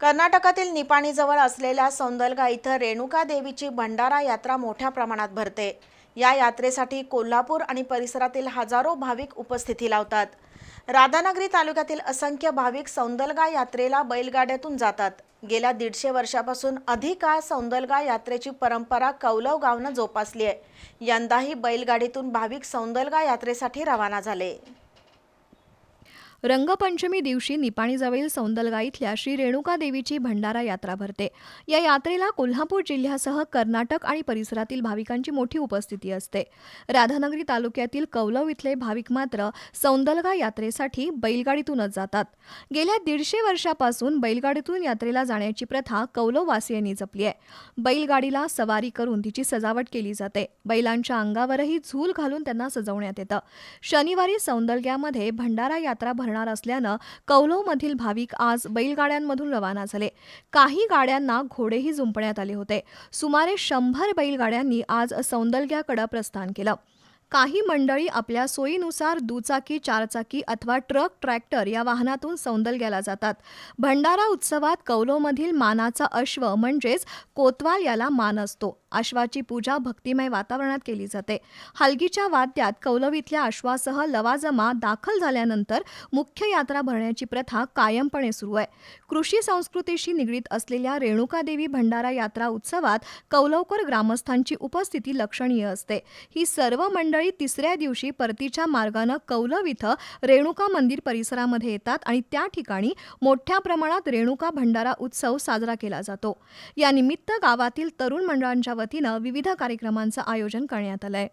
कर्नाटकातील निपाणीजवळ असलेल्या सौंदलगा इथं रेणुका देवीची भंडारा यात्रा मोठ्या प्रमाणात भरते. या यात्रेसाठी कोल्हापूर आणि परिसरातील हजारो भाविक उपस्थिती लावतात. राधानगरी तालुक्यातील असंख्य भाविक सौंदलगा यात्रेला बैलगाड्यातून जातात. गेल्या दीडशे वर्षापासून अधिक काळ सौंदलगा यात्रेची परंपरा कौलव गावनं जोपासली आहे. यंदाही बैलगाडीतून भाविक सौंदलगा यात्रेसाठी रवाना झाले. रंगपंचमी दिवशी निपाणीजवळील सौंदलगा इथल्या श्री रेणुका देवीची भंडारा यात्रा भरते. या यात्रेला कोल्हापूर जिल्ह्यासह कर्नाटक आणि परिसरातील भाविकांची मोठी उपस्थिती असते. राधानगरी तालुक्यातील कौलव इथले भाविक मात्र सौंदलगा यात्रेसाठी बैलगाडीतूनच जातात. गेल्या दीडशे वर्षापासून बैलगाडीतून यात्रेला जाण्याची प्रथा कौलववासियांनी जपली आहे. बैलगाडीला सवारी करून तिची सजावट केली जाते. बैलांच्या अंगावरही झूल घालून त्यांना सजवण्यात येतं. शनिवारी सौंदलग्यामध्ये भंडारा यात्रा भरणार असल्यानं कौलवमधील भाविक आज बैलगाड्यांमधून रवाना झाले. काही गाड्यांना घोडेही जुंपण्यात आले होते. सुमारे शंभर बैलगाड्यांनी आज सौंदर्ग्याकडे प्रस्थान केलं. काही मंडळी आपल्या सोयीनुसार दुचाकी चारचाकी अथवा ट्रक ट्रॅक्टर या वाहनातून सौंदर्याला जातात. भंडारा उत्सवात कौलोमधील मानाचा अश्व म्हणजेच कोतवाल याला मान असतो. अश्वाची पूजा भक्तिमय वातावरणात केली जाते. हलगीच्या वाद्यात कौलव इथल्या अश्वासह लवाजमा दाखल झाल्यानंतर मुख्य यात्रा भरण्याची प्रथा कायमपणे सुरू आहे. कृषी संस्कृतीशी निगडीत असलेल्या रेणुकादेवी भंडारा यात्रा उत्सवात कौलवकर ग्रामस्थांची उपस्थिती लक्षणीय असते. ही सर्व मंडळी तिसऱ्या दिवशी परतीच्या मार्गानं कौलव इथं रेणुका मंदिर परिसरामध्ये येतात आणि त्या ठिकाणी मोठ्या प्रमाणात रेणुका भंडारा उत्सव साजरा केला जातो. यानिमित्त गावातील तरुण मंडळांच्या वतीनं विविध कार्यक्रमांचं आयोजन करण्यात आलंय.